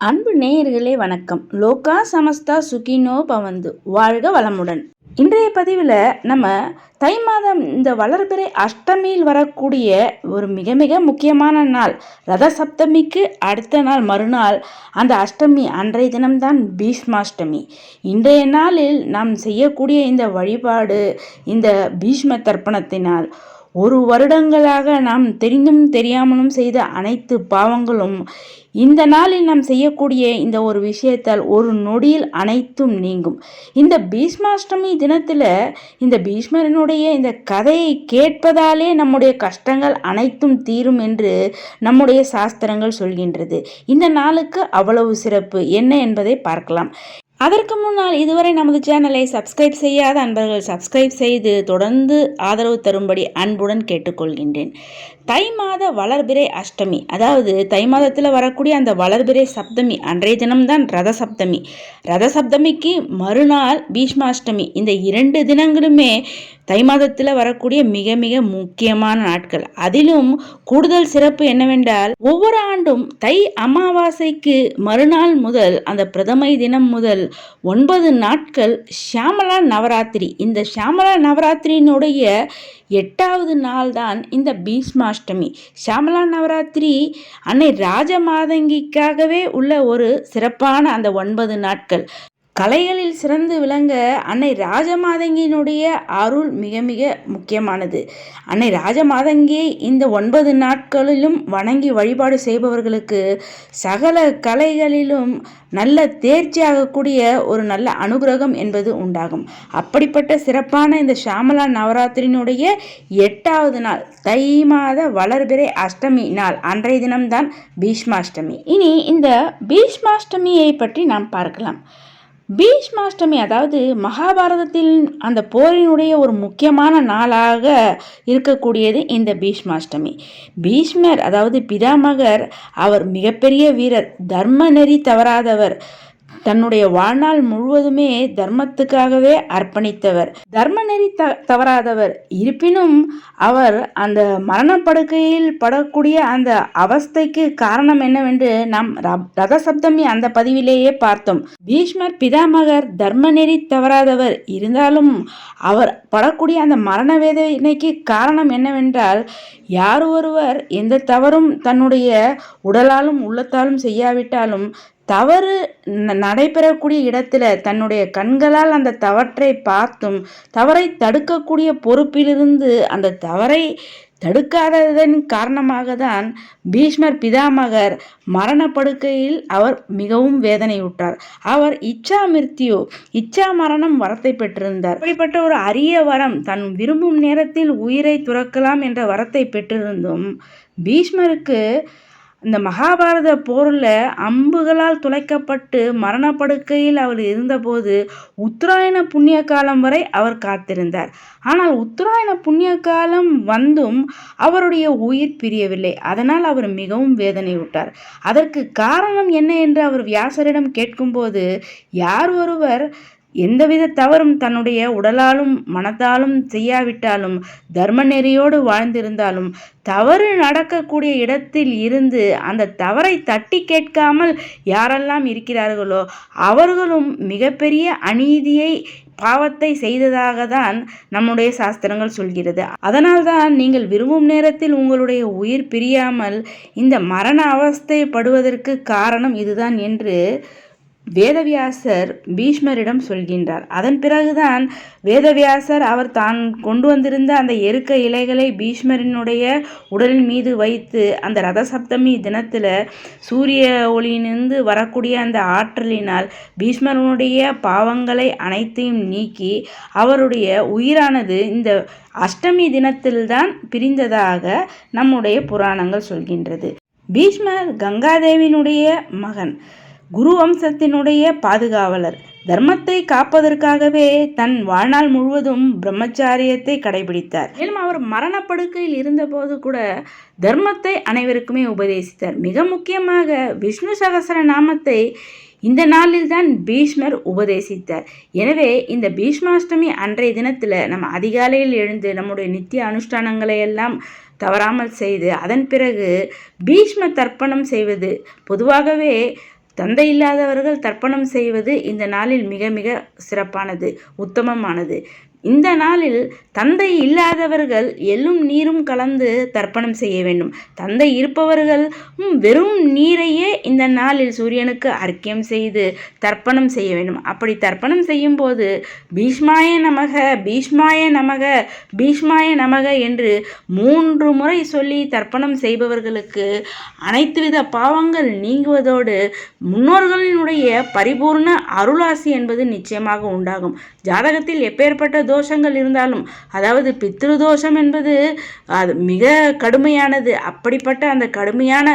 அன்பு நேயர்களே வணக்கம். லோகா சமஸ்தா சுகினோ பவந்து. வாழ்க வளமுடன். இன்றைய பதிவில் நம்ம தை மாதம் இந்த வளர்பிறை அஷ்டமியில் வரக்கூடிய ஒரு மிக மிக முக்கியமான நாள். ரத சப்தமிக்கு அடுத்த நாள் மறுநாள். அந்த அஷ்டமி அன்றைய தினம்தான் பீஷ்மாஷ்டமி. இன்றைய நாளில் நாம் செய்யக்கூடிய இந்த வழிபாடு இந்த பீஷ்ம தர்ப்பணத்தினால். ஒரு வருடங்களாக நாம் தெரிந்தும் தெரியாமலும் செய்த அனைத்து பாவங்களும் இந்த நாளில் நாம் செய்யக்கூடிய இந்த ஒரு விஷயத்தால் ஒரு நொடியில் அனைத்தும் நீங்கும். இந்த பீஷ்மாஷ்டமி தினத்தில் இந்த பீஷ்மரனுடைய இந்த கதையை கேட்பதாலே நம்முடைய கஷ்டங்கள் அனைத்தும் தீரும் என்று நம்முடைய சாஸ்திரங்கள் சொல்கின்றது. இந்த நாளுக்கு அவ்வளவு சிறப்பு. என்ன என்பதை பார்க்கலாம். அதற்கு முன்னால் இதுவரை நமது சேனலை சப்ஸ்கிரைப் செய்யாத அன்பர்கள் சப்ஸ்கிரைப் செய்து தொடர்ந்து ஆதரவு தரும்படி அன்புடன் கேட்டுக்கொள்கின்றேன். தை மாத வளர்பிறை அஷ்டமி. அதாவது தை மாதத்தில் வரக்கூடிய அந்த வளர்பிறை சப்தமி அன்றைய தினம்தான் ரத சப்தமி. ரத சப்தமிக்கு மறுநாள் பீஷ்மாஷ்டமி. இந்த இரண்டு தினங்களுமே தை மாதத்தில் வரக்கூடிய மிக மிக முக்கியமான நாட்கள். அதிலும் கூடுதல் சிறப்பு என்னவென்றால் ஒவ்வொரு ஆண்டும் தை அமாவாசைக்கு மறுநாள் முதல் அந்த பிரதமை தினம் முதல் ஒன்பது நாட்கள் ஷியாமலா நவராத்திரி. இந்த ஷியாமலா நவராத்திரியினுடைய எட்டாவது நாள் தான் இந்த பீஷ்மாஷ்டமி. ஷியாமலா நவராத்திரி அன்னை ராஜமாதங்கிக்காகவே உள்ள ஒரு சிறப்பான அந்த ஒன்பது நாட்கள். கலைகளில் சிறந்து விளங்க அன்னை ராஜமாதங்கியினுடைய அருள் மிக மிக முக்கியமானது. அன்னை ராஜமாதங்கியை இந்த ஒன்பது நாட்களிலும் வணங்கி வழிபாடு செய்பவர்களுக்கு சகல கலைகளிலும் நல்ல தேர்ச்சியாகக்கூடிய ஒரு நல்ல அனுகிரகம் என்பது உண்டாகும். அப்படிப்பட்ட சிறப்பான இந்த ஷாமலா நவராத்திரியினுடைய எட்டாவது நாள் தை மாத வளர்பிறை அஷ்டமி நாள் அன்றைய தினம்தான் பீஷ்மாஷ்டமி. இனி இந்த பீஷ்மாஷ்டமியை பற்றி நாம் பார்க்கலாம். பீஷ்மாஷ்டமி அதாவது மகாபாரதத்தில் அந்த போரினுடைய ஒரு முக்கியமான நாளாக இருக்கக்கூடியது இந்த பீஷ்மாஷ்டமி. பீஷ்மர் அதாவது பிதாமகர் அவர் மிகப்பெரிய வீரர் தர்ம நெறி தவறாதவர். தன்னுடைய வாழ்நாள் முழுவதுமே தர்மத்துக்காகவே அர்ப்பணித்தவர். தர்ம நெறி த தவறாதவர். இருப்பினும் அவர் அந்த மரணப்படுக்கையில் படக்கூடிய அந்த அவஸ்தைக்கு காரணம் என்னவென்று நாம் ரத சப்தமி அந்த பதிவிலேயே பார்த்தோம். பீஷ்மர் பிதாமகர் தர்ம நெறி தவறாதவர். இருந்தாலும் அவர் படக்கூடிய அந்த மரண வேதனைக்கு காரணம் என்னவென்றால் யார் ஒருவர் எந்த தவறும் தன்னுடைய உடலாலும் உள்ளத்தாலும் செய்யாவிட்டாலும் தவறு நடைபெறக்கூடிய இடத்துல தன்னுடைய கண்களால் அந்த தவற்றை பார்த்தும் தவறை தடுக்கக்கூடிய பொறுப்பிலிருந்து அந்த தவறை தடுக்காததன் காரணமாக தான் பீஷ்மர் பிதாமகர் மரணப்படுக்கையில் அவர் மிகவும் வேதனையுற்றார். அவர் இச்சாமிர்த்தியோ இச்சா மரணம் வரத்தை பெற்றிருந்தார். அப்படிப்பட்ட ஒரு அரிய வரம் தன் விரும்பும் நேரத்தில் உயிரை துறக்கலாம் என்ற வரத்தை பெற்றிருந்தும் பீஷ்மருக்கு இந்த மகாபாரத போரில் அம்புகளால் துளைக்கப்பட்டு மரணப்படுக்கையில் அவர் இருந்தபோது உத்தராயண புண்ணிய காலம் வரை அவர் காத்திருந்தார். ஆனால் உத்தராயண புண்ணிய காலம் வந்தும் அவருடைய உயிர் பிரியவில்லை. அதனால் அவர் மிகவும் வேதனையுட்டார் அதற்கு காரணம் என்ன என்று அவர் வியாசரிடம் கேட்கும்போது யார் ஒருவர் எந்தவித தவறும் தன்னுடைய உடலாலும் மனத்தாலும் செய்யாவிட்டாலும் தர்ம நெறியோடு வாழ்ந்திருந்தாலும் தவறு நடக்கக்கூடிய இடத்தில் இருந்து அந்த தவறை தட்டி கேட்காமல் யாரெல்லாம் இருக்கிறார்களோ அவர்களும் மிகப்பெரிய அநீதியை பாவத்தை செய்ததாக தான் நம்முடைய சாஸ்திரங்கள் சொல்கிறது. அதனால்தான் நீங்கள் விரும்பும் நேரத்தில் உங்களுடைய உயிர் பிரியாமல் இந்த மரண அவஸ்தைப்படுவதற்கு காரணம் இதுதான் என்று வேதவியாசர் பீஷ்மரிடம் சொல்கின்றார். அதன் பிறகுதான் வேதவியாசர் அவர் தான் கொண்டு வந்திருந்த அந்த எருக்க இலைகளை பீஷ்மரினுடைய உடலின் மீது வைத்து அந்த ரத சப்தமி தினத்தில் சூரிய ஒளியிலிருந்து வரக்கூடிய அந்த ஆற்றலினால் பீஷ்மரனுடைய பாவங்களை அனைத்தையும் நீக்கி அவருடைய உயிரானது இந்த அஷ்டமி தினத்தில்தான் பிரிந்ததாக நம்முடைய புராணங்கள் சொல்கின்றது. பீஷ்மர் கங்காதேவினுடைய மகன். குரு வம்சத்தினுடைய பாதுகாவலர். தர்மத்தை காப்பதற்காகவே தன் வாழ்நாள் முழுவதும் பிரம்மச்சாரியத்தை கடைபிடித்தார். மேலும் அவர் மரணப்படுக்கையில் இருந்தபோது கூட தர்மத்தை அனைவருக்குமே உபதேசித்தார். மிக முக்கியமாக விஷ்ணு சகசர நாமத்தை இந்த நாளில் தான் பீஷ்மர் உபதேசித்தார். எனவே இந்த பீஷ்மாஷ்டமி அன்றைய தினத்தில் நம்ம அதிகாலையில் எழுந்து நம்முடைய நித்திய அனுஷ்டானங்களை எல்லாம் தவறாமல் செய்து அதன் பிறகு பீஷ்ம தர்ப்பணம் செய்வது பொதுவாகவே தந்தை இல்லாதவர்கள் தர்ப்பணம் செய்வது இந்த நாளில் மிக மிக சிறப்பானது உத்தமமானது. இந்த நாளில் தந்தை இல்லாதவர்கள் எள்ளும் நீரும் கலந்து தர்ப்பணம் செய்ய வேண்டும். தந்தை இருப்பவர்கள் வெறும் நீரையே இந்த நாளில் சூரியனுக்கு அர்க்கியம் செய்து தர்ப்பணம் செய்ய வேண்டும். அப்படி தர்ப்பணம் செய்யும் போது பீஷ்மாய நமக பீஷ்மாய நமக பீஷ்மாய நமக என்று மூன்று முறை சொல்லி தர்ப்பணம் செய்பவர்களுக்கு அனைத்து வித பாவங்கள் நீங்குவதோடு முன்னோர்களினுடைய பரிபூர்ண அருளாசி என்பது நிச்சயமாக உண்டாகும். ஜாதகத்தில் எப்பேற்பட்டதோ தோஷங்கள் இருந்தாலும் அதாவது பித்ரு தோஷம் என்பது அது மிக கடுமையானது. அப்படிப்பட்ட அந்த கடுமையான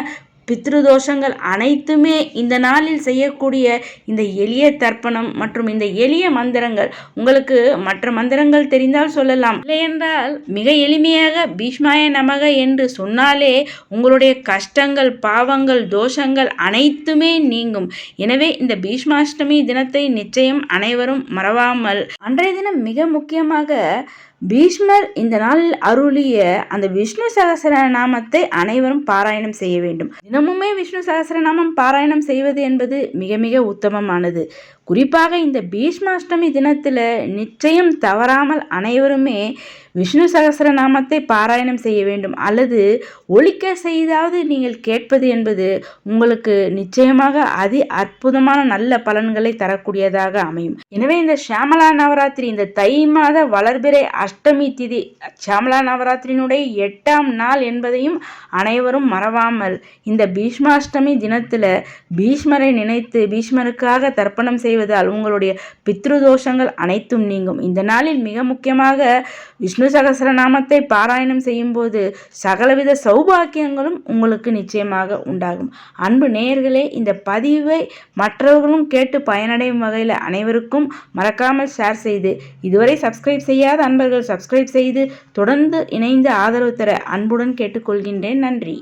பித்ரு தோஷங்கள் அனைத்துமே இந்த நாளில் செய்யக்கூடிய இந்த எளிய தர்ப்பணம் மற்றும் இந்த எளிய மந்திரங்கள். உங்களுக்கு மற்ற மந்திரங்கள் தெரிந்தால் சொல்லலாம். இல்லையென்றால் மிக எளிமையாக பீஷ்மாய நமக என்று சொன்னாலே உங்களுடைய கஷ்டங்கள் பாவங்கள் தோஷங்கள் அனைத்துமே நீங்கும். எனவே இந்த பீஷ்மாஷ்டமி தினத்தை நிச்சயம் அனைவரும் மறவாமல். அன்றைய தினம் மிக முக்கியமாக பீஷ்மர் இந்த நாளில் அருளிய அந்த விஷ்ணு சகசர நாமத்தை அனைவரும் பாராயணம் செய்ய வேண்டும். தினமுமே விஷ்ணு சகசரநாமம் பாராயணம் செய்வது என்பது மிக மிக உத்தமமானது. குறிப்பாக இந்த பீஷ்மாஷ்டமி தினத்தில் நிச்சயம் தவறாமல் அனைவருமே விஷ்ணு சகசரநாமத்தை பாராயணம் செய்ய வேண்டும். அல்லது ஒழிக்க செய்தாவது நீங்கள் கேட்பது என்பது உங்களுக்கு நிச்சயமாக அதி அற்புதமான நல்ல பலன்களை தரக்கூடியதாக அமையும். எனவே இந்த ஷியாமலா நவராத்திரி இந்த தை மாத வளர்பிறை அஷ்டமி திதி ஷியாமலா நவராத்திரியினுடைய எட்டாம் நாள் என்பதையும் அனைவரும் மறவாமல் இந்த பீஷ்மாஷ்டமி தினத்தில் பீஷ்மரை நினைத்து பீஷ்மருக்காக தர்ப்பணம் செய்வது செய்வதால் உங்களுடைய பித்ரு தோஷங்கள் அனைத்தும் நீங்கும். இந்த நாளில் மிக முக்கியமாக விஷ்ணு சகசரநாமத்தை பாராயணம் செய்யும்போது சகலவித சௌபாக்கியங்களும் உங்களுக்கு நிச்சயமாக உண்டாகும். அன்பு நேயர்களே இந்த பதிவை மற்றவர்களும் கேட்டு பயனடையும் வகையில் அனைவருக்கும் மறக்காமல் ஷேர் செய்து இதுவரை சப்ஸ்கிரைப் செய்யாத அன்பர்கள் சப்ஸ்கிரைப் செய்து தொடர்ந்து இணைந்து ஆதரவு தர அன்புடன் கேட்டுக்கொள்கின்றேன். நன்றி.